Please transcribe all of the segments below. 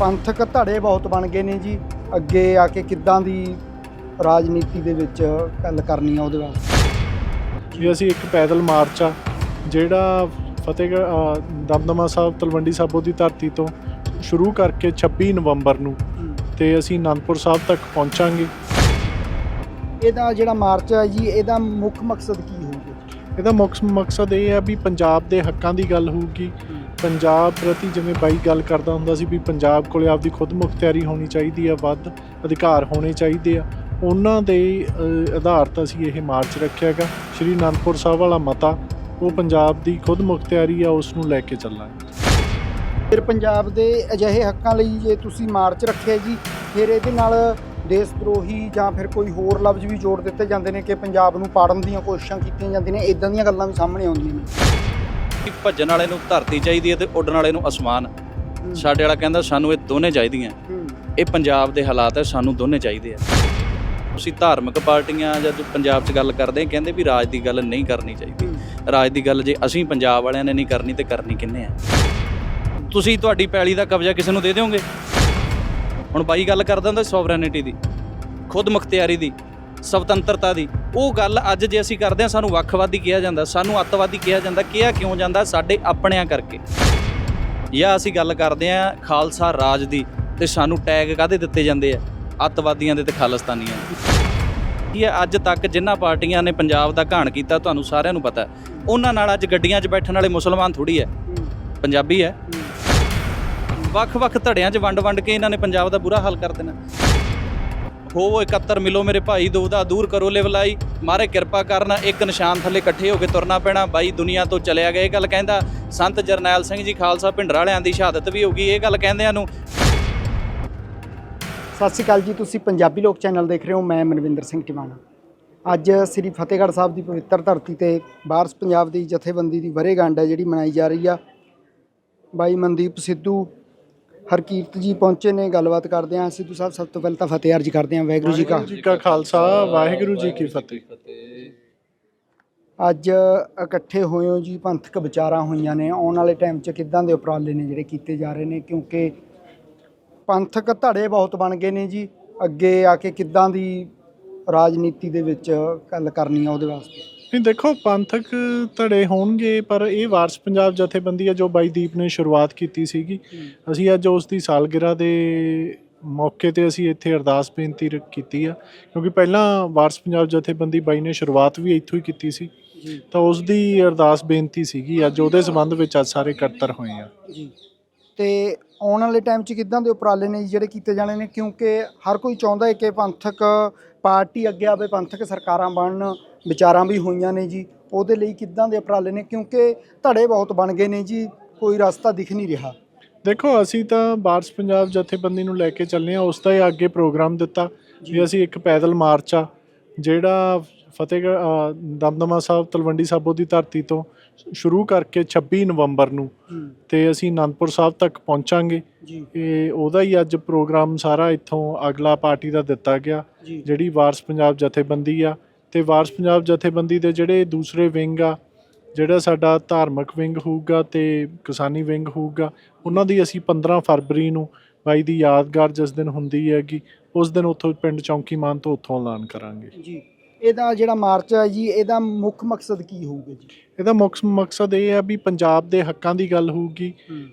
ਪੰਥਕ ਧੜੇ ਬਹੁਤ ਬਣ ਗਏ ਨੇ ਜੀ। ਅੱਗੇ ਆ ਕੇ ਕਿੱਦਾਂ ਦੀ ਰਾਜਨੀਤੀ ਦੇ ਵਿੱਚ ਗੱਲ ਕਰਨੀ ਆ ਉਹਦੇ ਵਾਸਤੇ ਵੀ ਅਸੀਂ ਇੱਕ ਪੈਦਲ ਮਾਰਚ ਆ ਜਿਹੜਾ ਫਤਿਹਗੜ੍ਹ ਦਮਦਮਾ ਸਾਹਿਬ ਤਲਵੰਡੀ ਸਾਬੋ ਦੀ ਧਰਤੀ ਤੋਂ ਸ਼ੁਰੂ ਕਰਕੇ 26 ਨਵੰਬਰ ਨੂੰ ਤੇ ਅਸੀਂ ਅਨੰਦਪੁਰ ਸਾਹਿਬ ਤੱਕ ਪਹੁੰਚਾਂਗੇ। ਇਹਦਾ ਜਿਹੜਾ ਮਾਰਚ ਹੈ ਜੀ ਇਹਦਾ ਮੁੱਖ ਮਕਸਦ ਕੀ ਹੋਊਗਾ? ਇਹਦਾ ਮੁੱਖ ਮਕਸਦ ਇਹ ਹੈ ਵੀ ਪੰਜਾਬ ਦੇ ਹੱਕਾਂ ਦੀ ਗੱਲ ਹੋਊਗੀ ਪੰਜਾਬ ਪ੍ਰਤੀ ਜਿਵੇਂ ਬਾਈ ਗੱਲ ਕਰਦਾ ਹੁੰਦਾ ਸੀ ਵੀ ਪੰਜਾਬ ਕੋਲੇ ਆਪਦੀ ਖੁਦ ਮੁਖਤਿਆਰੀ ਹੋਣੀ ਚਾਹੀਦੀ ਆ ਵੱਧ ਅਧਿਕਾਰ ਹੋਣੇ ਚਾਹੀਦੇ ਆ। ਉਹਨਾਂ ਦੇ ਅ, ਆਧਾਰਤ ਅਸੀਂ ਇਹ ਮਾਰਚ ਰੱਖਿਆਗਾ ਸ਼੍ਰੀ ਅਨੰਦਪੁਰ ਸਾਹਿਬ ਵਾਲਾ ਮਤਾ ਉਹ ਪੰਜਾਬ ਦੀ ਖੁਦ ਮੁਖਤਿਆਰੀ ਆ ਉਸ ਨੂੰ ਲੈ ਕੇ ਚੱਲਾਂਗੇ। ਫਿਰ ਪੰਜਾਬ ਦੇ ਅਜਿਹੇ ਹੱਕਾਂ ਲਈ ਜੇ ਤੁਸੀਂ ਮਾਰਚ ਰੱਖਿਆ ਜੀ ਫਿਰ ਇਹਦੇ ਨਾਲ ਦੇਸ਼ ਦਰੋਹੀ ਜਾਂ ਫਿਰ ਕੋਈ ਹੋਰ ਲਫ਼ਜ਼ ਵੀ ਜੋੜ ਦਿੱਤੇ ਜਾਂਦੇ ਨੇ ਕਿ ਪੰਜਾਬ ਨੂੰ ਪਾੜਨ ਦੀਆਂ ਕੋਸ਼ਿਸ਼ਾਂ ਕੀਤੀਆਂ ਜਾਂਦੀਆਂ ਨੇ ਇਦਾਂ ਦੀਆਂ ਗੱਲਾਂ ਵੀ ਸਾਹਮਣੇ ਆਉਂਦੀਆਂ ਨੇ। ਕਿ ਭੱਜਣ ਵਾਲੇ ਨੂੰ ਧਰਤੀ ਚਾਹੀਦੀ ਹੈ ਤੇ ਉੱਡਣ ਵਾਲੇ ਨੂੰ ਅਸਮਾਨ। ਸਾਡੇ ਵਾਲਾ ਕਹਿੰਦਾ ਸਾਨੂੰ ਇਹ ਦੋਨੇ ਚਾਹੀਦੀਆਂ। ਇਹ ਪੰਜਾਬ ਦੇ ਹਾਲਾਤ ਹੈ, ਸਾਨੂੰ ਦੋਨੇ ਚਾਹੀਦੇ ਆ। ਤੁਸੀਂ ਧਾਰਮਿਕ ਪਾਰਟੀਆਂ ਜਦ ਪੰਜਾਬ 'ਚ ਗੱਲ ਕਰਦੇ ਆ ਕਹਿੰਦੇ ਵੀ ਰਾਜ ਦੀ ਗੱਲ ਨਹੀਂ ਕਰਨੀ ਚਾਹੀਦੀ। ਰਾਜ ਦੀ ਗੱਲ ਜੇ ਅਸੀਂ ਪੰਜਾਬ ਵਾਲਿਆਂ ਨੇ ਨਹੀਂ ਕਰਨੀ ਤੇ ਕਰਨੀ ਕਿੰਨੇ ਆ? ਤੁਸੀਂ ਤੁਹਾਡੀ ਪੈਲੀ ਦਾ ਕਬਜ਼ਾ ਕਿਸੇ ਨੂੰ ਦੇ ਦਿਓਗੇ? ਹੁਣ ਬਾਈ ਗੱਲ ਕਰਦਾ ਹੁੰਦਾ ਸੋਵਰੈਨਿਟੀ ਦੀ, ਖੁਦ ਮੁਖਤਿਆਰੀ ਦੀ। ਸੁਤੰਤਰਤਾ ਦੀ। ਉਹ ਗੱਲ ਅੱਜ ਜੇ ਅਸੀਂ ਕਰਦੇ ਹਾਂ, ਸਾਨੂੰ ਵੱਖਵਾਦੀ ਕਿਹਾ ਜਾਂਦਾ, ਸਾਨੂੰ ਅੱਤਵਾਦੀ ਕਿਹਾ ਜਾਂਦਾ, ਕਿਹਾ ਕਿਉਂ ਜਾਂਦਾ, ਸਾਡੇ ਆਪਣਿਆਂ ਕਰਕੇ। ਜਾਂ ਅਸੀਂ ਗੱਲ ਕਰਦੇ ਹਾਂ ਖਾਲਸਾ ਰਾਜ ਦੀ, ਤੇ ਸਾਨੂੰ ਟੈਗ ਕਾਦੇ ਦਿੱਤੇ ਜਾਂਦੇ ਆ? ਅੱਤਵਾਦੀਆਂ ਦੇ ਤੇ ਖਾਲਿਸਤਾਨੀਆਂ ਦੇ। ਇਹ ਅੱਜ ਤੱਕ ਜਿਨ੍ਹਾਂ ਪਾਰਟੀਆਂ ਨੇ ਪੰਜਾਬ ਦਾ ਘਾਣ ਕੀਤਾ, ਤੁਹਾਨੂੰ ਸਾਰਿਆਂ ਨੂੰ ਪਤਾ ਉਹਨਾਂ ਨਾਲ ਅੱਜ ਗੱਡੀਆਂ 'ਚ ਬੈਠਣ ਵਾਲੇ ਮੁਸਲਮਾਨ ਥੋੜੀ ਹੈ। ਪੰਜਾਬੀ ਹੈ। ਵੱਖ-ਵੱਖ ਧੜਿਆਂ 'ਚ ਵੰਡ-ਵੰਡ ਕੇ ਇਹਨਾਂ ਨੇ ਪੰਜਾਬ ਦਾ ਬੁਰਾ ਹਾਲ ਕਰ ਦੇਣਾ। ਹੋਵੋ ਇਕੱਤਰ ਮਿਲੋ ਮੇਰੇ ਭਾਈ ਦੁਵਦਾ ਦੂਰ ਕਰੋ ਲਿਵਲਾਈ ਮਾਰੇ ਕਿਰਪਾ ਕਰਨਾ, ਇੱਕ ਨਿਸ਼ਾਨ ਥੱਲੇ ਇਕੱਠੇ ਹੋ ਕੇ ਤੁਰਨਾ ਪੈਣਾ। ਬਾਈ, ਦੁਨੀਆ ਤੋਂ ਚਲਿਆ ਗਿਆ, ਇਹ ਗੱਲ ਕਹਿੰਦਾ। ਸੰਤ ਜਰਨੈਲ ਸਿੰਘ ਜੀ, ਖਾਲਸਾ ਭਿੰਡਰ ਵਾਲਿਆਂ ਦੀ ਸ਼ਹਾਦਤ ਵੀ ਹੋ ਗਈ, ਇਹ ਗੱਲ ਕਹਿੰਦਿਆਂ ਨੂੰ। ਸਤਿ ਸ਼੍ਰੀ ਅਕਾਲ ਜੀ, ਤੁਸੀਂ ਪੰਜਾਬੀ ਲੋਕ ਚੈਨਲ ਦੇਖ ਰਹੇ ਹੋ, ਮੈਂ ਮਨਵਿੰਦਰ ਸਿੰਘ ਟਿਵਾਣਾ। ਅੱਜ ਸ੍ਰੀ ਫਤਿਹਗੜ੍ਹ ਸਾਹਿਬ ਦੀ ਪਵਿੱਤਰ ਧਰਤੀ ਤੇ ਬਾਰਸ ਪੰਜਾਬ ਦੀ ਜਥੇਬੰਦੀ ਦੀ ਵਰ੍ਹੇਗੰਢ ਹੈ, ਜਿਹੜੀ ਮਨਾਈ ਜਾ ਰਹੀ ਆ। ਬਾਈ ਮਨਦੀਪ ਸਿੱਧੂ ਹਰਕੀਰਤ ਜੀ ਪਹੁੰਚੇ ਨੇ ਗੱਲਬਾਤ ਕਰਦੇ ਹਾਂ। ਸਿੱਧੂ ਸਾਹਿਬ ਸਭ ਤੋਂ ਪਹਿਲਾਂ ਤਾਂ ਫਤਿਹ ਅਰਜ ਕਰਦੇ ਹਾਂ। ਵਾਹਿਗੁਰੂ ਜੀ ਕਾ ਵਾਹਿਗੁਰੂ ਜੀ ਕਾ ਖਾਲਸਾ ਵਾਹਿਗੁਰੂ ਜੀ ਕੀ ਫਤਿਹ। ਅੱਜ ਇਕੱਠੇ ਹੋਏ ਹੋ ਜੀ ਪੰਥਕ ਵਿਚਾਰਾਂ ਹੋਈਆਂ ਨੇ। ਆਉਣ ਵਾਲੇ ਟਾਈਮ 'ਚ ਕਿੱਦਾਂ ਦੇ ਉਪਰਾਲੇ ਨੇ ਜਿਹੜੇ ਕੀਤੇ ਜਾ ਰਹੇ ਨੇ? ਕਿਉਂਕਿ ਪੰਥਕ ਧੜੇ ਬਹੁਤ ਬਣ ਗਏ ਨੇ ਜੀ। ਅੱਗੇ ਆ ਕੇ ਕਿੱਦਾਂ ਦੀ ਰਾਜਨੀਤੀ ਦੇ ਵਿੱਚ ਗੱਲ ਕਰਨੀ ਆ ਉਹਦੇ ਵਾਸਤੇ? ਨਹੀਂ ਦੇਖੋ ਪੰਥਕ ਧੜੇ ਹੋਣਗੇ ਪਰ ਇਹ ਵਾਰਸ ਪੰਜਾਬ ਜਥੇਬੰਦੀ ਹੈ ਜੋ ਬਾਈ ਦੀਪ ਨੇ ਸ਼ੁਰੂਆਤ ਕੀਤੀ ਸੀਗੀ। ਅਸੀਂ ਅੱਜ ਉਸ ਦੀ ਸਾਲਗਿਰਾ ਦੇ ਮੌਕੇ ਤੇ ਅਸੀਂ ਇੱਥੇ ਅਰਦਾਸ ਬੇਨਤੀ ਕੀਤੀ ਆ ਕਿਉਂਕਿ ਪਹਿਲਾਂ ਵਾਰਸ ਪੰਜਾਬ ਜਥੇਬੰਦੀ ਬਾਈ ਨੇ ਸ਼ੁਰੂਆਤ ਵੀ ਇੱਥੋਂ ਹੀ ਕੀਤੀ ਸੀ। ਤਾਂ ਉਸ ਦੀ ਅਰਦਾਸ ਬੇਨਤੀ ਸੀਗੀ ਅੱਜ ਉਹਦੇ ਸੰਬੰਧ ਵਿੱਚ ਅੱਜ ਸਾਰੇ ਇਕੱਤਰ ਹੋਏ ਆ। ਜੀ। ਤੇ ਆਉਣ ਵਾਲੇ ਟਾਈਮ 'ਚ ਕਿੱਦਾਂ ਦੇ ਉਪਰਾਲੇ ਨੇ ਜਿਹੜੇ ਕੀਤੇ ਜਾਣੇ ਨੇ? ਕਿਉਂਕਿ ਹਰ ਕੋਈ ਚਾਹੁੰਦਾ ਹੈ ਕਿ ਪੰਥਕ ਪਾਰਟੀ ਅੱਗੇ ਆਵੇ ਪੰਥਕ ਸਰਕਾਰਾਂ ਬਣਨ। ਵਿਚਾਰਾਂ ਵੀ ਹੋਈਆਂ ਨੇ ਜੀ। ਉਹਦੇ ਲਈ ਕਿੱਦਾਂ ਦੇ ਉਪਰਾਲੇ ਨੇ? ਕਿਉਂਕਿ ਧੜੇ ਬਹੁਤ ਬਣ ਗਏ ਨੇ ਜੀ। ਕੋਈ ਰਸਤਾ ਦਿਖ ਨਹੀਂ ਰਿਹਾ। ਦੇਖੋ ਅਸੀਂ ਤਾਂ ਵਾਰਸ ਪੰਜਾਬ ਜਥੇਬੰਦੀ ਨੂੰ ਲੈ ਕੇ ਚੱਲੇ ਆ ਉਸ ਦਾ ਹੀ ਅੱਗੇ ਪ੍ਰੋਗਰਾਮ ਦਿੱਤਾ ਵੀ ਅਸੀਂ ਇੱਕ ਪੈਦਲ ਮਾਰਚ ਆ ਜਿਹੜਾ ਫਤਿਹਗੜ੍ਹ ਦਮਦਮਾ ਸਾਹਿਬ ਤਲਵੰਡੀ ਸਾਬੋ ਦੀ ਧਰਤੀ ਤੋਂ ਸ਼ੁਰੂ ਕਰਕੇ 26 ਨਵੰਬਰ ਨੂੰ ਤੇ ਅਸੀਂ ਅਨੰਦਪੁਰ ਸਾਹਿਬ ਤੱਕ ਪਹੁੰਚਾਂਗੇ। ਜੀ। ਇਹ ਉਹਦਾ ਹੀ ਅੱਜ ਪ੍ਰੋਗਰਾਮ ਸਾਰਾ ਇੱਥੋਂ ਅਗਲਾ ਪਾਰਟੀ ਦਾ ਦਿੱਤਾ ਗਿਆ ਜਿਹੜੀ ਵਾਰਸ ਪੰਜਾਬ ਜਥੇਬੰਦੀ ਆ। ਤੇ ਵਾਰਸ ਪੰਜਾਬ ਜਥੇਬੰਦੀ ਦੇ ਜਿਹੜੇ ਦੂਸਰੇ ਵਿੰਗ ਆ ਜਿਹੜਾ ਸਾਡਾ ਧਾਰਮਿਕ ਵਿੰਗ ਹੋਊਗਾ ਤੇ ਕਿਸਾਨੀ ਵਿੰਗ ਹੋਊਗਾ ਉਹਨਾਂ ਦੀ ਅਸੀਂ 15 ਫਰਵਰੀ ਨੂੰ ਬਾਈ ਦੀ ਯਾਦਗਾਰ ਜਿਸ ਦਿਨ ਹੁੰਦੀ ਹੈਗੀ ਉਸ ਦਿਨ ਉੱਥੋਂ ਪਿੰਡ ਚੌਂਕੀ ਮਾਨ ਤੋਂ ਉੱਥੋਂ ਐਲਾਨ ਕਰਾਂਗੇ। ਜੀ ਇਹਦਾ ਜਿਹੜਾ ਮਾਰਚ ਹੈ ਜੀ ਇਹਦਾ ਮੁੱਖ ਮਕਸਦ ਕੀ ਹੋਊਗਾ ਜੀ? ਇਹਦਾ ਮੁੱਖ ਮਕਸਦ ਇਹ ਹੈ ਵੀ ਪੰਜਾਬ ਦੇ ਹੱਕਾਂ ਦੀ ਗੱਲ ਹੋਊਗੀ।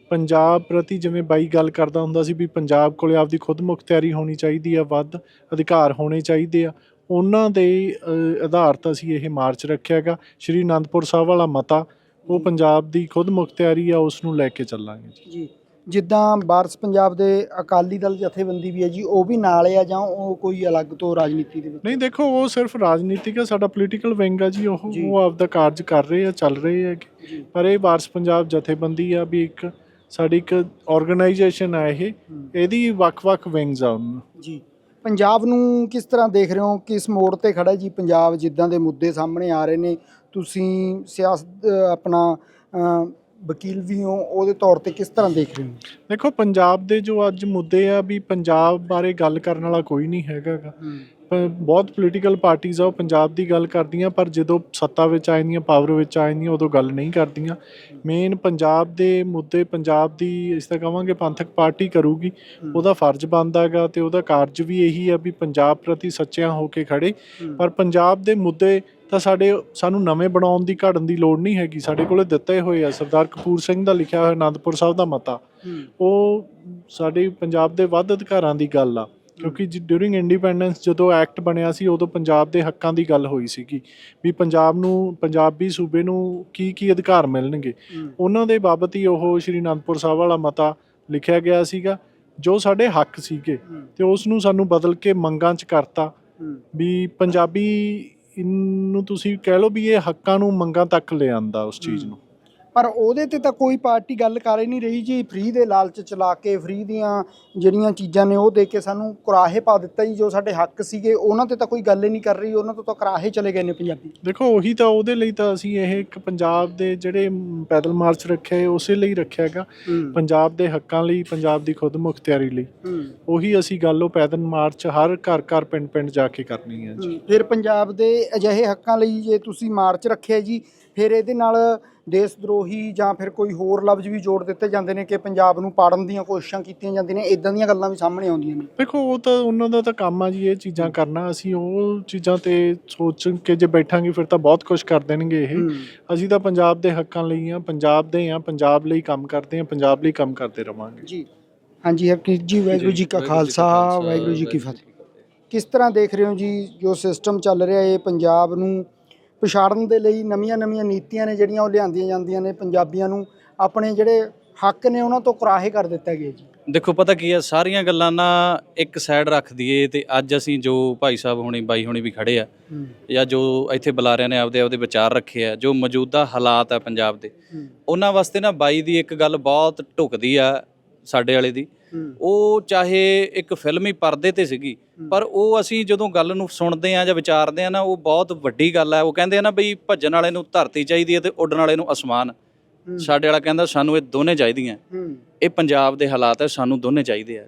ਪੰਜਾਬ ਪ੍ਰਤੀ ਜਿਵੇਂ ਬਾਈ ਗੱਲ ਕਰਦਾ ਹੁੰਦਾ ਸੀ ਵੀ ਪੰਜਾਬ ਕੋਲੇ ਆਪਦੀ ਖੁਦ ਮੁਖਤਿਆਰੀ ਹੋਣੀ ਚਾਹੀਦੀ ਆ ਵੱਧ ਅਧਿਕਾਰ ਹੋਣੇ ਚਾਹੀਦੇ ਆ ਉਹਨਾਂ ਦੇ ਆਧਾਰਤ ਅਸੀਂ ਇਹ ਮਾਰਚ ਰੱਖਿਆਗਾ ਸ਼੍ਰੀ ਅਨੰਦਪੁਰ ਸਾਹਿਬ ਵਾਲਾ ਮਤਾ ਉਹ ਪੰਜਾਬ ਦੀ ਖੁਦ ਮੁਖਤਿਆਰੀ ਆ ਉਸ ਨੂੰ ਲੈ ਕੇ ਚੱਲਾਂਗੇ ਜੀ। ਜਿੱਦਾਂ ਬਾਰਸ ਪੰਜਾਬ ਦੇ ਅਕਾਲੀ ਦਲ ਜਥੇਬੰਦੀ ਵੀ ਹੈ ਜੀ ਉਹ ਵੀ ਨਾਲ ਆ ਜਾਂ ਉਹ ਕੋਈ ਅਲੱਗ ਤੋਂ ਰਾਜਨੀਤੀ ਦੇ ਵਿੱਚ? ਨਹੀਂ ਦੇਖੋ ਉਹ ਸਿਰਫ ਰਾਜਨੀਤਿਕ ਆ ਸਾਡਾ ਪੋਲੀਟੀਕਲ ਵਿੰਗ ਆ ਜੀ ਉਹ। ਉਹ ਆਪਦਾ ਕਾਰਜ ਕਰ ਰਹੇ ਆ ਚੱਲ ਰਹੇ ਆ ਪਰ ਇਹ ਵਾਰਸ ਪੰਜਾਬ ਜਥੇਬੰਦੀ ਆ ਵੀ ਇੱਕ ਸਾਡੀ ਇੱਕ ਆਰਗੇਨਾਈਜੇਸ਼ਨ ਆ ਇਹ। ਇਹਦੀ ਵੱਖ-ਵੱਖ ਵਿੰਗਸ ਆ ਉਹਨਾਂ। ਜੀ। ਪੰਜਾਬ ਨੂੰ ਕਿਸ ਤਰ੍ਹਾਂ ਦੇਖ ਰਹੇ ਹੋ? ਕਿਸ ਮੋੜ ਤੇ ਖੜਾ ਜੀ ਪੰਜਾਬ ਜਿੱਦਾਂ ਦੇ ਮੁੱਦੇ ਸਾਹਮਣੇ ਆ ਰਹੇ ਨੇ? ਤੁਸੀਂ ਸਿਆਸਤ ਆਪਣਾ ਵਕੀਲ ਵੀ ਹੋ ਉਹਦੇ ਤੌਰ ਤੇ ਕਿਸ ਤਰ੍ਹਾਂ ਦੇਖ ਰਹੇ ਹੋ? ਦੇਖੋ ਪੰਜਾਬ ਦੇ ਜੋ ਅੱਜ ਮੁੱਦੇ ਆ ਵੀ ਪੰਜਾਬ ਬਾਰੇ ਗੱਲ ਕਰਨ ਵਾਲਾ ਕੋਈ ਨਹੀਂ ਹੈਗਾ ਬਹੁਤ ਪੋਲੀਟੀਕਲ ਪਾਰਟੀਆਂ ਆ ਉਹ ਪੰਜਾਬ ਦੀ ਗੱਲ ਕਰਦੀਆਂ ਪਰ ਜਦੋਂ ਸੱਤਾ ਵਿੱਚ ਆ ਜਾਂਦੀਆਂ ਪਾਵਰ ਵਿੱਚ ਆ ਜਾਂਦੀਆਂ ਉਦੋਂ ਗੱਲ ਨਹੀਂ ਕਰਦੀਆਂ। ਮੇਨ ਪੰਜਾਬ ਦੇ ਮੁੱਦੇ ਪੰਜਾਬ ਦੀ ਇਸ ਤਰ੍ਹਾਂ ਕਹਾਂਗੇ ਪੰਥਕ ਪਾਰਟੀ ਕਰੂਗੀ ਉਹਦਾ ਫਰਜ਼ ਬਣਦਾ ਹੈਗਾ ਤੇ ਉਹਦਾ ਕਾਰਜ ਵੀ ਇਹੀ ਆ ਵੀ ਪੰਜਾਬ ਪ੍ਰਤੀ ਸੱਚਿਆਂ ਹੋ ਕੇ ਖੜੇ। ਪਰ ਪੰਜਾਬ ਦੇ ਮੁੱਦੇ ਤਾਂ ਸਾਡੇ ਸਾਨੂੰ ਨਵੇਂ ਬਣਾਉਣ ਦੀ ਘੜਨ ਦੀ ਲੋੜ ਨਹੀਂ ਹੈਗੀ। ਸਾਡੇ ਕੋਲੇ ਦਿੱਤੇ ਹੋਏ ਆ ਸਰਦਾਰ ਕਪੂਰ ਸਿੰਘ ਦਾ ਲਿਖਿਆ ਹੋਇਆ ਆਨੰਦਪੁਰ ਸਾਹਿਬ ਦਾ ਮਤਾ। ਉਹ ਸਾਡੇ ਪੰਜਾਬ ਦੇ ਵੱਧ ਅਧਿਕਾਰਾਂ ਦੀ ਗੱਲ ਆ। ਕਿਉਂਕਿ ਡਿਊਰਿੰਗ ਇੰਡੀਪੈਂਡੈਂਸ ਜਦੋਂ ਐਕਟ ਬਣਿਆ ਸੀ ਉਦੋਂ ਪੰਜਾਬ ਦੇ ਹੱਕਾਂ ਦੀ ਗੱਲ ਹੋਈ ਸੀਗੀ ਵੀ ਪੰਜਾਬ ਨੂੰ ਪੰਜਾਬੀ ਸੂਬੇ ਨੂੰ ਕੀ ਕੀ ਅਧਿਕਾਰ ਮਿਲਣਗੇ। ਉਹਨਾਂ ਦੇ ਬਾਬਤ ਹੀ ਉਹ ਸ਼੍ਰੀ ਅਨੰਦਪੁਰ ਸਾਹਿਬ ਵਾਲਾ ਮਤਾ ਲਿਖਿਆ ਗਿਆ ਸੀਗਾ ਜੋ ਸਾਡੇ ਹੱਕ ਸੀਗੇ ਤੇ ਉਸ ਨੂੰ ਸਾਨੂੰ ਬਦਲ ਕੇ ਮੰਗਾਂ 'ਚ ਕਰਤਾ ਵੀ ਪੰਜਾਬੀ ਨੂੰ ਤੁਸੀਂ ਕਹਿ ਲਓ ਵੀ ਇਹ ਹੱਕਾਂ ਨੂੰ ਮੰਗਾਂ ਤੱਕ ਲੈ ਆਂਦਾ ਉਸ ਚੀਜ਼ ਨੂੰ। ਪਰ ਉਹਦੇ ਤੇ ਤਾਂ ਕੋਈ ਪਾਰਟੀ ਗੱਲ ਕਰ ਹੀ ਨਹੀਂ ਰਹੀ ਜੀ। ਫ੍ਰੀ ਦੇ ਲਾਲਚ ਚਲਾ ਕੇ ਫ੍ਰੀ ਦੀਆਂ ਜਿਹੜੀਆਂ ਚੀਜ਼ਾਂ ਨੇ ਉਹ ਦੇ ਕੇ ਸਾਨੂੰ ਕੁਰਾਹੇ ਪਾ ਦਿੱਤਾ ਜੀ ਜੋ ਸਾਡੇ ਹੱਕ ਸੀਗੇ। ਉਹਨਾਂ ਤੇ ਤਾਂ ਕੋਈ ਗੱਲ ਹੀ ਨਹੀਂ ਕਰ ਰਹੀ। ਉਹਨਾਂ ਤੋਂ ਤਾਂ ਕੁਰਾਹੇ ਚਲੇ ਗਏ ਨੇ ਪੰਜਾਬੀ। ਦੇਖੋ ਉਹੀ ਤਾਂ ਉਹਦੇ ਲਈ ਤਾਂ ਅਸੀਂ ਇਹ ਇੱਕ ਪੰਜਾਬ ਦੇ ਜਿਹੜੇ ਪੈਦਲ ਮਾਰਚ ਰੱਖਿਆ ਹੈ ਉਸੇ ਲਈ ਰੱਖਿਆ ਹੈਗਾ। ਪੰਜਾਬ ਦੇ ਹੱਕਾਂ ਲਈ ਪੰਜਾਬ ਦੀ ਖੁਦ ਮੁਖਤਿਆਰੀ ਲਈ। ਉਹੀ ਅਸੀਂ ਗੱਲ ਉਹ ਪੈਦਲ ਮਾਰਚ ਹਰ ਘਰ ਘਰ ਪਿੰਡ ਪਿੰਡ ਜਾ ਕੇ ਕਰਨੀ ਹੈ ਜੀ। ਫਿਰ ਪੰਜਾਬ ਦੇ ਅਜਿਹੇ ਹੱਕਾਂ ਲਈ ਜੇ ਤੁਸੀਂ ਮਾਰਚ ਰੱਖਿਆ ਜੀ ਫਿਰ ਇਹਦੇ ਨਾਲ ਦੇਸ਼ ਦਰੋਹੀ ਜਾਂ ਫਿਰ ਕੋਈ ਹੋਰ ਲਫ਼ਜ਼ ਵੀ ਜੋੜ ਦਿੱਤੇ ਜਾਂਦੇ ਨੇ ਕਿ ਪੰਜਾਬ ਨੂੰ ਪਾੜਨ ਦੀਆਂ ਕੋਸ਼ਿਸ਼ਾਂ ਕੀਤੀਆਂ ਜਾਂਦੀਆਂ ਨੇ ਇਦਾਂ ਦੀਆਂ ਗੱਲਾਂ ਵੀ ਸਾਹਮਣੇ ਆਉਂਦੀਆਂ ਨੇ। ਦੇਖੋ ਉਹ ਤਾਂ ਉਹਨਾਂ ਦਾ ਤਾਂ ਕੰਮ ਆ ਜੀ ਇਹ ਚੀਜ਼ਾਂ ਕਰਨਾ। ਅਸੀਂ ਉਹ ਚੀਜ਼ਾਂ ਤੇ ਸੋਚ ਕੇ ਜੇ ਬੈਠਾਂਗੇ ਫਿਰ ਤਾਂ ਬਹੁਤ ਕੁਝ ਕਰ ਦੇਣਗੇ ਇਹ। ਅਸੀਂ ਤਾਂ ਪੰਜਾਬ ਦੇ ਹੱਕਾਂ ਲਈ ਆ ਪੰਜਾਬ ਦੇ ਆ ਪੰਜਾਬ ਲਈ ਕੰਮ ਕਰਦੇ ਆ ਪੰਜਾਬ ਲਈ ਕੰਮ ਕਰਦੇ ਰਵਾਂਗੇ। ਜੀ। ਹਾਂਜੀ ਹਰਕੀਤ ਜੀ ਵਾਹਿਗੁਰੂ ਜੀ ਕਾ ਖਾਲਸਾ ਵਾਹਿਗੁਰੂ ਜੀ ਕੀ ਫਤਿਹ। ਕਿਸ ਤਰ੍ਹਾਂ ਦੇਖ ਰਹੇ ਹੋ ਜੀ ਜੋ ਸਿਸਟਮ ਚੱਲ ਰਿਹਾ ਹੈ ਪੰਜਾਬ ਨੂੰ ਪਛਾੜਨ ਦੇ ਲਈ ਨਵੀਆਂ-ਨਵੀਆਂ ਨੀਤੀਆਂ ਨੇ ਜਿਹੜੀਆਂ ਉਹ ਲਿਆਂਦੀਆਂ ਜਾਂਦੀਆਂ ਨੇ ਪੰਜਾਬੀਆਂ ਨੂੰ ਆਪਣੇ ਜਿਹੜੇ ਹੱਕ ਨੇ ਉਹਨਾਂ ਤੋਂ ਕੁਰਾਹੇ ਕਰ ਦਿੱਤਾ ਗਿਆ ਜੀ। ਦੇਖੋ ਪਤਾ ਕੀ ਆ ਸਾਰੀਆਂ ਗੱਲਾਂ ਨਾ ਇੱਕ ਸਾਈਡ ਰੱਖ ਦਈਏ ਤੇ ਅੱਜ ਅਸੀਂ ਜੋ ਭਾਈ ਸਾਹਿਬ ਹੋਣੀ ਬਾਈ ਹੋਣੀ ਵੀ ਖੜੇ ਆ ਜਾਂ ਜੋ ਇੱਥੇ ਬੁਲਾਰਿਆਂ ਨੇ ਆਪਦੇ ਆਪਦੇ ਵਿਚਾਰ ਰੱਖੇ ਆ ਜੋ ਮੌਜੂਦਾ ਹਾਲਾਤ ਆ ਪੰਜਾਬ ਦੇ ਉਹਨਾਂ ਵਾਸਤੇ ਨਾ ਬਾਈ ਦੀ ਇੱਕ ਗੱਲ ਬਹੁਤ ਢੁਕਦੀ ਆ ਸਾਡੇ ਵਾਲੇ ਦੀ। ਉਹ ਚਾਹੇ ਇੱਕ ਫਿਲਮੀ ਪਰਦੇ ਤੇ ਸੀਗੀ ਪਰ ਉਹ ਅਸੀਂ ਜਦੋਂ ਗੱਲ ਨੂੰ ਸੁਣਦੇ ਆ ਜਾਂ ਵਿਚਾਰਦੇ ਆ ਨਾ ਉਹ ਬਹੁਤ ਵੱਡੀ ਗੱਲ ਆ। ਉਹ ਕਹਿੰਦੇ ਆ ਨਾ ਬਈ ਭੱਜਣ ਵਾਲੇ ਨੂੰ ਧਰਤੀ ਚਾਹੀਦੀ ਹੈ ਤੇ ਉੱਡਣ ਵਾਲੇ ਨੂੰ ਅਸਮਾਨ। ਸਾਡੇ ਵਾਲਾ ਕਹਿੰਦਾ ਸਾਨੂੰ ਇਹ ਦੋਨੇ ਚਾਹੀਦੀਆਂ। ਇਹ ਪੰਜਾਬ ਦੇ ਹਾਲਾਤ ਹੈ ਸਾਨੂੰ ਦੋਨੇ ਚਾਹੀਦੇ ਆ।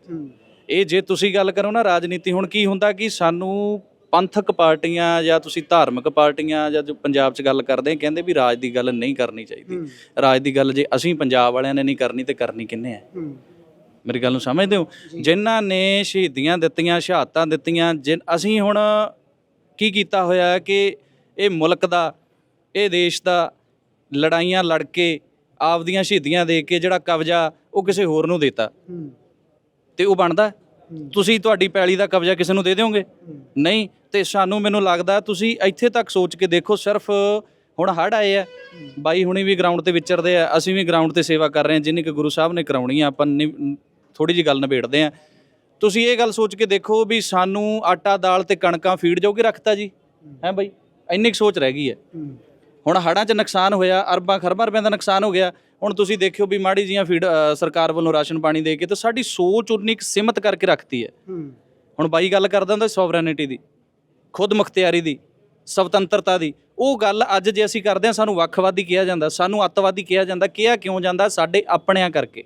ਇਹ ਜੇ ਤੁਸੀਂ ਗੱਲ ਕਰੋ ਨਾ ਰਾਜਨੀਤੀ ਹੁਣ ਕੀ ਹੁੰਦਾ ਕਿ ਸਾਨੂੰ ਪੰਥਕ ਪਾਰਟੀਆਂ ਜਾਂ ਤੁਸੀਂ ਧਾਰਮਿਕ ਪਾਰਟੀਆਂ ਜਾਂ ਜੋ ਪੰਜਾਬ 'ਚ ਗੱਲ ਕਰਦੇ ਆ ਕਹਿੰਦੇ ਵੀ ਰਾਜ ਦੀ ਗੱਲ ਨਹੀਂ ਕਰਨੀ ਚਾਹੀਦੀ। ਰਾਜ ਦੀ ਗੱਲ ਜੇ ਅਸੀਂ ਪੰਜਾਬ ਵਾਲਿਆਂ ਨੇ ਨਹੀਂ ਕਰਨੀ ਤੇ ਕਰਨੀ ਕਿੰਨੇ ਆ? ਮੇਰੀ ਗੱਲ ਨੂੰ ਸਮਝਦੇ ਹੋ? ਜਿਨ੍ਹਾਂ ਨੇ ਸ਼ਹੀਦੀਆਂ ਦਿੱਤੀਆਂ ਸ਼ਹਾਦਤਾਂ ਦਿੱਤੀਆਂ ਜਿਨ- ਅਸੀਂ ਹੁਣ ਕੀ ਕੀਤਾ ਹੋਇਆ ਹੈ ਕਿ ਇਹ ਮੁਲਕ ਦਾ ਇਹ ਦੇਸ਼ ਦਾ ਲੜਾਈਆਂ ਲੜ ਕੇ ਆਪਦੀਆਂ ਸ਼ਹੀਦੀਆਂ ਦੇ ਕੇ ਜਿਹੜਾ ਕਬਜ਼ਾ ਉਹ ਕਿਸੇ ਹੋਰ ਨੂੰ ਦਿੱਤਾ। ਤੇ ਉਹ ਬਣਦਾ ਤੁਸੀਂ ਤੁਹਾਡੀ ਪੈਲੀ ਦਾ ਕਬਜ਼ਾ ਕਿਸੇ ਨੂੰ ਦੇ ਦਿਓਗੇ? ਨਹੀਂ। ਤੇ ਸਾਨੂੰ ਮੈਨੂੰ ਲੱਗਦਾ ਤੁਸੀਂ ਇੱਥੇ ਤੱਕ ਸੋਚ ਕੇ ਦੇਖੋ ਸਿਰਫ ਹੁਣ ਹੜ ਆਏ ਆ। ਬਾਈ ਹੁਣੀ ਵੀ ਗਰਾਊਂਡ ਤੇ ਵਿਚਰਦੇ ਆ ਅਸੀਂ ਵੀ ਗਰਾਊਂਡ ਤੇ ਸੇਵਾ ਕਰ ਰਹੇ ਹਾਂ ਜਿੰਨੀ ਕਿ ਗੁਰੂ ਸਾਹਿਬ ਨੇ ਕਰਾਉਣੀ ਆ ਆਪਾਂ ਥੋੜੀ ਜੀ ਗੱਲ ਨਿਬੇੜਦੇ ਆ ਤੁਸੀਂ ਇਹ ਗੱਲ ਸੋਚ ਕੇ ਦੇਖੋ ਵੀ ਸਾਨੂੰ ਆਟਾ ਦਾਲ ਤੇ ਕਣਕਾਂ ਫੀਡ ਜੋਗੇ ਰੱਖਤਾ ਜੀ। ਹੈ ਬਾਈ? ਇੰਨੀ ਸੋਚ ਰਹਿ ਗਈ ਹੈ। ਹੁਣ ਹੜਾਂ 'ਚ ਨੁਕਸਾਨ ਹੋਇਆ ਅਰਬਾਂ ਖਰਬਾਂ ਰੁਪਏ ਦਾ ਨੁਕਸਾਨ ਹੋ ਗਿਆ। ਹੁਣ ਤੁਸੀਂ ਦੇਖਿਓ ਵੀ ਮਾੜੀ ਜੀਆਂ ਫੀਡ ਸਰਕਾਰ ਵੱਲੋਂ ਰਾਸ਼ਨ ਪਾਣੀ ਦੇ ਕੇ ਤਾਂ ਸਾਡੀ ਸੋਚ ਉਨੀ ਕੁ ਸੀਮਤ ਕਰਕੇ ਰੱਖਤੀ ਹੈ। ਹੁਣ ਬਾਈ ਗੱਲ ਕਰਦਾ ਹੁੰਦਾ ਸੋਵਰੈਨਿਟੀ ਦੀ ਖੁਦ ਮੁਖਤਿਆਰੀ ਦੀ ਸੁਤੰਤਰਤਾ ਦੀ। ਉਹ ਗੱਲ ਅੱਜ ਜੇ ਅਸੀਂ ਕਰਦੇ ਹਾਂ ਸਾਨੂੰ ਵੱਖਵਾਦੀ ਕਿਹਾ ਜਾਂਦਾ ਸਾਨੂੰ ਅੱਤਵਾਦੀ ਕਿਹਾ ਜਾਂਦਾ ਕਿਹਾ ਕਿਉਂ ਜਾਂਦਾ? ਸਾਡੇ ਆਪਣਿਆਂ ਕਰਕੇ।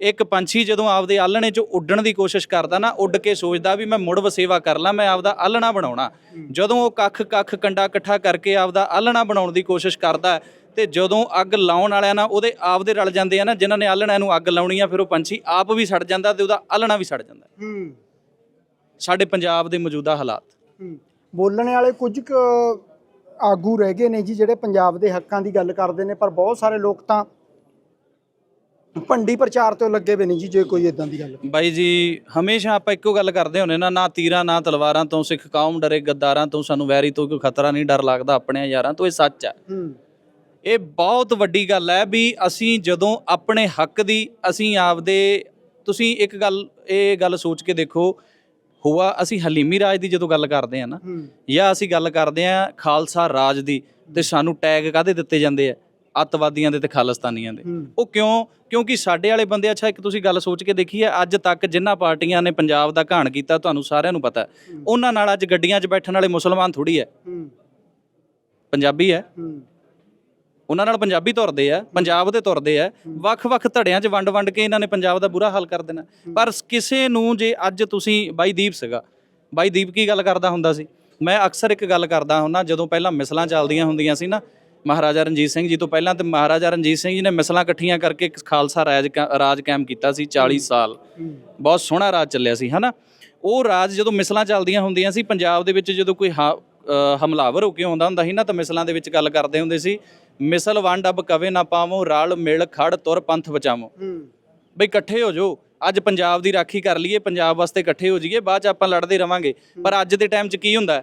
ਇੱਕ ਪੰਛੀ ਜਦੋਂ ਆਪਦੇ ਆਲਣੇ 'ਚ ਉੱਡਣ ਦੀ ਕੋਸ਼ਿਸ਼ ਕਰਦਾ ਨਾ ਉੱਡ ਕੇ ਸੋਚਦਾ ਵੀ ਮੈਂ ਮੁੜ ਵਸੇਵਾ ਕਰ ਲਾਂ ਮੈਂ ਆਪਦਾ ਆਲਣਾ ਬਣਾਉਣਾ। ਜਦੋਂ ਉਹ ਕੱਖ ਕੱਖ ਕੰਡਾ ਇਕੱਠਾ ਕਰਕੇ ਆਪਦਾ ਆਲਣਾ ਬਣਾਉਣ ਦੀ ਕੋਸ਼ਿਸ਼ ਕਰਦਾ ਤੇ ਜਦੋਂ ਅੱਗ ਲਾਉਣ ਵਾਲਿਆਂ ਨਾਲ ਉਹਦੇ ਆਪਦੇ ਰਲ ਜਾਂਦੇ ਆ ਨਾ ਜਿਨ੍ਹਾਂ ਨੇ ਆਲਣਿਆਂ ਨੂੰ ਅੱਗ ਲਾਉਣੀ ਆ ਫਿਰ ਉਹ ਪੰਛੀ ਆਪ ਵੀ ਸੜ ਜਾਂਦਾ ਤੇ ਉਹਦਾ ਆਲਣਾ ਵੀ ਸੜ ਜਾਂਦਾ। ਸਾਡੇ ਪੰਜਾਬ ਦੇ ਮੌਜੂਦਾ ਹਾਲਾਤ। ਬੋਲਣ ਵਾਲੇ ਕੁਝ ਆਗੂ ਰਹਿ ਗਏ ਨੇ ਜੀ ਜਿਹੜੇ ਪੰਜਾਬ ਦੇ ਹੱਕਾਂ ਦੀ ਗੱਲ ਕਰਦੇ ਨੇ ਪਰ ਬਹੁਤ ਸਾਰੇ ਲੋਕ ਤਾਂ ਭੰਡੀ ਪ੍ਰਚਾਰ ਤੇ ਲੱਗੇ ਹੋਏ ਨੇ ਜੀ ਜੇ ਕੋਈ ਇਦਾਂ ਦੀ ਗੱਲ ਬਾਈ ਜੀ ਹਮੇਸ਼ਾ ਆਪਾਂ ਇੱਕੋ ਗੱਲ ਕਰਦੇ ਹੁੰਨੇ ਨਾ ਨਾ ਤੀਰਾਂ ਨਾ ਤਲਵਾਰਾਂ ਤੋਂ ਸਿੱਖ ਕੌਮ ਡਰੇ ਗੱਦਾਰਾਂ ਤੋਂ ਸਾਨੂੰ ਵੈਰੀ ਤੋਂ ਕੋਈ ਖਤਰਾ ਨਹੀਂ ਡਰ ਲੱਗਦਾ ਆਪਣੇ ਯਾਰਾਂ ਤੋਂ ਇਹ ਸੱਚ ਹੂੰ। ਇਹ ਬਹੁਤ ਵੱਡੀ ਗੱਲ ਹੈ ਵੀ ਅਸੀਂ ਜਦੋਂ ਆਪਣੇ ਹੱਕ ਦੀ ਅਸੀਂ ਆਪਦੇ ਤੁਸੀਂ ਇੱਕ ਗੱਲ ਇਹ ਗੱਲ ਸੋਚ ਕੇ ਦੇਖੋ ਹੁਆ ਅਸੀਂ ਹਲੀਮੀ ਰਾਜ ਦੀ ਜਦੋਂ ਗੱਲ ਕਰਦੇ ਆ ਨਾ ਜਾਂ ਅਸੀਂ ਗੱਲ ਕਰਦੇ ਆ ਖਾਲਸਾ ਰਾਜ ਦੀ ਤੇ ਸਾਨੂੰ ਟੈਗ ਕਾਦੇ ਦਿੱਤੇ ਜਾਂਦੇ ਆ? ਅੱਤਵਾਦੀਆਂ ਦੇ ਤੇ ਖਾਲਿਸਤਾਨੀਆਂ ਦੇ। ਉਹ ਕਿਉਂ? ਕਿਉਂਕਿ ਸਾਡੇ ਵਾਲੇ ਬੰਦੇ ਅੱਛਾ ਇੱਕ ਤੁਸੀਂ ਗੱਲ ਸੋਚ ਕੇ ਦੇਖੀ ਹੈ ਅੱਜ ਤੱਕ ਜਿਨ੍ਹਾਂ ਪਾਰਟੀਆਂ ਨੇ ਪੰਜਾਬ ਦਾ ਘਾਣ ਕੀਤਾ ਤੁਹਾਨੂੰ ਸਾਰਿਆਂ ਨੂੰ ਪਤਾ। ਉਹਨਾਂ ਨਾਲ ਅੱਜ ਗੱਡੀਆਂ 'ਚ ਬੈਠਣ ਵਾਲੇ ਮੁਸਲਮਾਨ ਥੋੜੀ ਹੈ। ਪੰਜਾਬੀ ਹੂੰ। ਉਹਨਾਂ ਨਾਲ ਪੰਜਾਬੀ ਤੁਰਦੇ ਆ ਪੰਜਾਬ ਦੇ ਤੁਰਦੇ ਆ ਵੱਖ-ਵੱਖ ਧੜਿਆਂ 'ਚ ਵੰਡ-ਵੰਡ ਕੇ ਇਹਨਾਂ ਨੇ ਪੰਜਾਬ ਦਾ ਬੁਰਾ ਹਾਲ ਕਰ ਦੇਣਾ। ਪਰ ਕਿਸੇ ਨੂੰ ਜੇ ਅੱਜ ਤੁਸੀਂ ਬਾਈ ਦੀਪ ਸੀਗਾ ਬਾਈ ਦੀਪ ਕੀ ਗੱਲ ਕਰਦਾ ਹੁੰਦਾ ਸੀ? ਮੈਂ ਅਕਸਰ ਇੱਕ ਗੱਲ ਕਰਦਾ ਹੁੰਦਾ ਜਦੋਂ ਪਹਿਲਾਂ ਮਿਸਲਾਂ ਚੱਲਦੀਆਂ ਹੁੰਦੀਆਂ ਸੀ ਨਾ ਮਹਾਰਾਜਾ ਰਣਜੀਤ ਸਿੰਘ ਜੀ ਤੋਂ ਪਹਿਲਾਂ ਤੇ ਮਹਾਰਾਜਾ ਰਣਜੀਤ ਸਿੰਘ ਜੀ ਨੇ ਮਿਸਲਾਂ ਇਕੱਠੀਆਂ ਕਰਕੇ ਇੱਕ ਖਾਲਸਾ ਰਾਜ ਰਾਜ ਕਾਇਮ ਕੀਤਾ ਸੀ 40 ਸਾਲ। ਬਹੁਤ ਸੋਹਣਾ ਰਾਜ ਚੱਲਿਆ ਸੀ ਹਨਾ? ਉਹ ਰਾਜ ਜਦੋਂ ਮਿਸਲਾਂ ਚੱਲਦੀਆਂ ਹੁੰਦੀਆਂ ਸੀ ਪੰਜਾਬ ਦੇ ਵਿੱਚ ਜਦੋਂ ਕੋਈ ਹਮਲਾਵਰ ਹੋ ਕੇ ਆਉਂਦਾ ਹੁੰਦਾ ਸੀ ਨਾ ਤਾਂ ਮਿਸਲਾਂ ਦੇ ਵਿੱਚ ਗੱਲ ਕਰਦੇ ਹੁੰਦੇ ਸੀ ਮਿਸਲ ਵੰਡ ਅਬ ਕਵੇ ਨਾ ਪਾਵੋ ਰਲ ਮਿਲ ਖੜ ਤੁਰ ਪੰਥ ਬਚਾਵੋ। ਬਈ ਇਕੱਠੇ ਹੋ ਜਾਓ। ਅੱਜ ਪੰਜਾਬ ਦੀ ਰਾਖੀ ਕਰ ਲਈਏ ਪੰਜਾਬ ਵਾਸਤੇ ਇਕੱਠੇ ਹੋ ਜਾਈਏ ਬਾਅਦ ਚ ਆਪਾਂ ਲੜਦੇ ਰਵਾਂਗੇ। ਪਰ ਅੱਜ ਦੇ ਟਾਈਮ 'ਚ ਕੀ ਹੁੰਦਾ?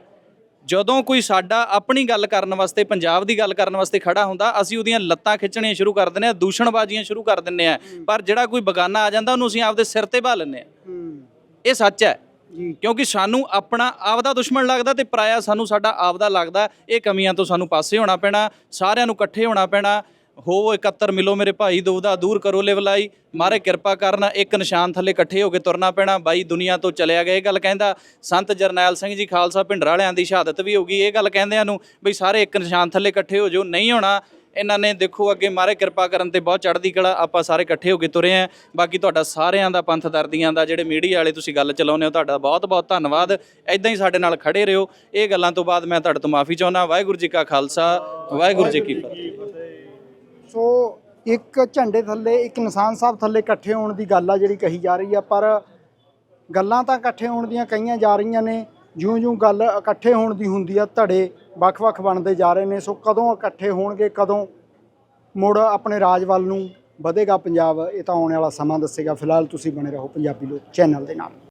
ਜਦੋਂ ਕੋਈ ਸਾਡਾ ਆਪਣੀ ਗੱਲ ਕਰਨ ਵਾਸਤੇ ਪੰਜਾਬ ਦੀ ਗੱਲ ਕਰਨ ਵਾਸਤੇ ਖੜਾ ਹੁੰਦਾ ਅਸੀਂ ਉਹਦੀਆਂ ਲੱਤਾਂ ਖਿੱਚਣੀਆਂ ਸ਼ੁਰੂ ਕਰ ਦਿੰਦੇ ਆ ਦੂਸ਼ਣਬਾਜ਼ੀਆਂ ਸ਼ੁਰੂ ਕਰ ਦਿੰਦੇ ਆ ਪਰ ਜਿਹੜਾ ਕੋਈ ਬਗਾਨਾ ਆ ਜਾਂਦਾ ਉਹਨੂੰ ਅਸੀਂ ਆਪਦੇ ਸਿਰ ਤੇ ਬਹਾ ਲੈਂਦੇ ਆ ਇਹ ਸੱਚ ਹੈ। ਜੀ। ਕਿਉਂਕਿ ਸਾਨੂੰ ਆਪਣਾ ਆਪਦਾ ਦੁਸ਼ਮਣ ਲੱਗਦਾ ਤੇ ਪਰਾਇਆ ਸਾਨੂੰ ਸਾਡਾ ਆਪਦਾ ਲੱਗਦਾ। ਇਹ ਕਮੀਆਂ ਤੋਂ ਸਾਨੂੰ ਪਾਸੇ ਹੋਣਾ ਪੈਣਾ, ਸਾਰਿਆਂ ਨੂੰ ਇਕੱਠੇ ਹੋਣਾ ਪੈਣਾ। ਹੋ ਇਕੱਤਰ ਮਿਲੋ ਮੇਰੇ ਭਾਈ ਦੁਵਦਾ ਦੂਰ ਕਰੋ ਲਿਵਲਾਈ ਮਾਰੇ ਕਿਰਪਾ ਕਰਨ, ਇੱਕ ਨਿਸ਼ਾਨ ਥੱਲੇ ਇਕੱਠੇ ਹੋ ਕੇ ਤੁਰਨਾ ਪੈਣਾ। ਬਾਈ ਦੁਨੀਆ ਤੋਂ ਚਲਿਆ ਗਿਆ, ਇਹ ਗੱਲ ਕਹਿੰਦਾ। ਸੰਤ ਜਰਨੈਲ ਸਿੰਘ ਜੀ, ਖਾਲਸਾ ਭਿੰਡਰ ਵਾਲਿਆਂ ਦੀ ਸ਼ਹਾਦਤ ਵੀ ਹੋ ਗਈ। ਇਹ ਗੱਲ ਕਹਿੰਦਿਆਂ ਨੂੰ ਬਈ ਸਾਰੇ ਇੱਕ ਨਿਸ਼ਾਨ ਥੱਲੇ ਇਕੱਠੇ ਹੋ ਜਾਓ, ਨਹੀਂ ਹੋਣਾ। ਇਹਨਾਂ ਨੇ ਦੇਖੋ ਅੱਗੇ ਮਾਰੇ ਕਿਰਪਾ ਕਰਨ ਤੇ ਬਹੁਤ ਚੜ੍ਹਦੀ ਕਲਾ, ਆਪਾਂ ਸਾਰੇ ਇਕੱਠੇ ਹੋ ਕੇ ਤੁਰੇ ਆਂ। ਬਾਕੀ ਤੁਹਾਡਾ ਸਾਰਿਆਂ ਦਾ ਪੰਥ ਦਰਦੀਆਂ ਦਾ, ਜਿਹੜੇ ਮੀਡੀਆ ਵਾਲੇ ਤੁਸੀਂ ਗੱਲ ਚਲਾਉਂਦੇ ਹੋ, ਤੁਹਾਡਾ ਬਹੁਤ ਬਹੁਤ ਧੰਨਵਾਦ। ਐਦਾਂ ਹੀ ਸਾਡੇ ਨਾਲ ਖੜੇ ਰਹੋ। ਇਹ ਗੱਲਾਂ ਤੋਂ ਬਾਅਦ ਮੈਂ ਤੁਹਾਡੇ ਤੋਂ ਮਾਫੀ ਚਾਹੁੰਦਾ। ਵਾਹਿਗੁਰੂ ਜੀ ਕਾ ਖਾਲਸਾ, ਵਾਹਿਗੁਰੂ ਜੀ ਕੀ ਫਤਿਹ। ਸੋ ਇੱਕ ਝੰਡੇ ਥੱਲੇ, ਇੱਕ ਨਿਸ਼ਾਨ ਸਾਹਿਬ ਥੱਲੇ ਇਕੱਠੇ ਹੋਣ ਦੀ ਗੱਲ ਆ ਜਿਹੜੀ ਕਹੀ ਜਾ ਰਹੀ ਆ, ਪਰ ਗੱਲਾਂ ਤਾਂ ਇਕੱਠੇ ਹੋਣ ਦੀਆਂ ਕਹੀਆਂ ਜਾ ਰਹੀਆਂ ਨੇ। ਜਿਉਂ-ਜਿਉਂ ਗੱਲ ਇਕੱਠੇ ਹੋਣ ਦੀ ਹੁੰਦੀ ਆ, ਧੜੇ ਵੱਖ-ਵੱਖ ਬਣਦੇ ਜਾ ਰਹੇ ਨੇ, ਸੋ ਕਦੋਂ ਇਕੱਠੇ ਹੋਣਗੇ, ਕਦੋਂ ਮੁੜ ਆਪਣੇ ਰਾਜ ਵੱਲ ਨੂੰ ਵਧੇਗਾ ਪੰਜਾਬ, ਇਹ ਤਾਂ ਆਉਣ ਵਾਲਾ ਸਮਾਂ ਦੱਸੇਗਾ। ਫਿਲਹਾਲ ਤੁਸੀਂ ਬਣੇ ਰਹੋ ਪੰਜਾਬੀ ਲੋਕ ਚੈਨਲ ਦੇ ਨਾਲ।